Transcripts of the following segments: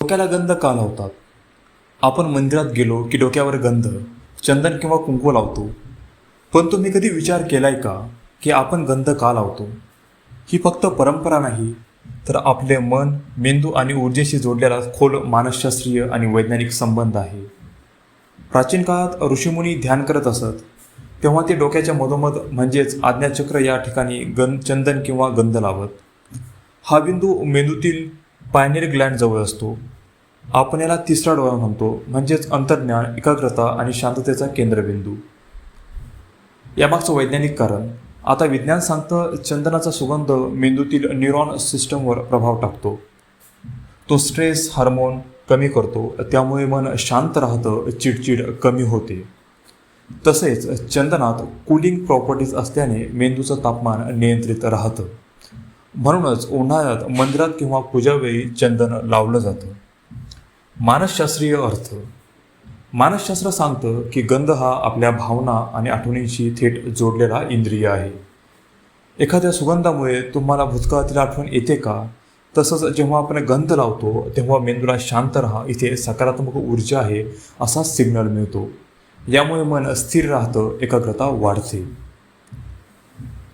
डोक्याला गंध का लावतात? आपण मंदिरात गेलो की डोक्यावर गंध चंदन किंवा कुंकू लावतो. पण तुम्ही कधी विचार केलाय का की आपण गंध का लावतो? ही फक्त परंपरा नाही तर आपले मन मेंदू आणि ऊर्जेशी जोडलेला खोल मानसशास्त्रीय आणि वैज्ञानिक संबंध आहे. प्राचीन काळात ऋषीमुनी ध्यान करत असत तेव्हा ते डोक्याच्या मधोमध म्हणजेच आज्ञाचक्र या ठिकाणी गं चंदन किंवा गंध लावत. हा बिंदू मेंदूतील पायनेर ग्लँड जवळ असतो. आपण याला तिसरा डोळा म्हणतो. म्हणजेच अंतर्ज्ञान एकाग्रता आणि शांततेचा केंद्रबिंदू. यामागचं वैज्ञानिक कारण आता विज्ञान सांगतं चंदनाचा सुगंध मेंदूतील न्यूरॉन सिस्टमवर प्रभाव टाकतो. तो स्ट्रेस हार्मोन कमी करतो त्यामुळे मन शांत राहतं चिडचिड कमी होते. तसेच चंदनात कूलिंग प्रॉपर्टीज असल्याने मेंदूचं तापमान नियंत्रित राहतं. म्हणूनच उन्हाळ्यात मंदिरात किंवा पूजावेळी चंदन लावलं जातं. मानसशास्त्रीय अर्थ. मानसशास्त्र सांगतं की गंध हा आपल्या भावना आणि आठवणींशी थेट जोडलेला इंद्रिय आहे. एखाद्या सुगंधामुळे तुम्हाला भूतकाळातील आठवण येते का? तसंच जेव्हा आपण गंध लावतो तेव्हा मेंदूला शांत राहा इथे सकारात्मक ऊर्जा आहे असा सिग्नल मिळतो. यामुळे मन स्थिर राहतं एकाग्रता वाढते.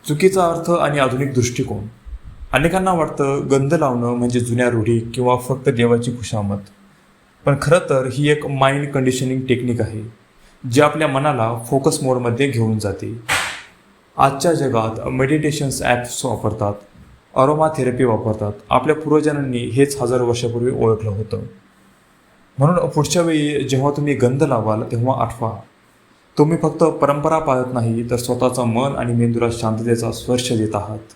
चुकीचा अर्थ आणि आधुनिक दृष्टिकोन. अनेकांना वाटतं गंध लावणं म्हणजे जुन्या रूढी किंवा फक्त देवाची खुशामत. पण खरं तर ही एक माइंड कंडिशनिंग टेक्निक आहे जी आपल्या मनाला फोकस मोडमध्ये घेऊन जाते. आजच्या जगात मेडिटेशन्स ॲप्स वापरतात अरोमा थेरपी वापरतात. आपल्या पूर्वजांनी हेच हजार वर्षापूर्वी ओळखलं होतं. म्हणून पुढच्या वेळी जेव्हा तुम्ही गंध लावाल तेव्हा आठवा. तुम्ही फक्त परंपरा पाळत नाही तर स्वतःचं मन आणि मेंदूला शांततेचा स्पर्श देत आहात.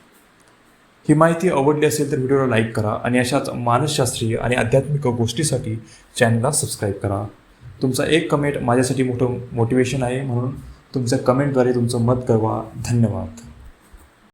ही माहिती आवडली असेल तर व्हिडिओला लाईक करा आणि अशाच मानसशास्त्रीय आणि आध्यात्मिक गोष्टीसाठी चॅनलला सबस्क्राईब करा. तुमचा एक कमेंट माझ्यासाठी मोठं मोटिवेशन आहे म्हणून तुमच्या कमेंटद्वारे तुमचं मत कळवा. धन्यवाद.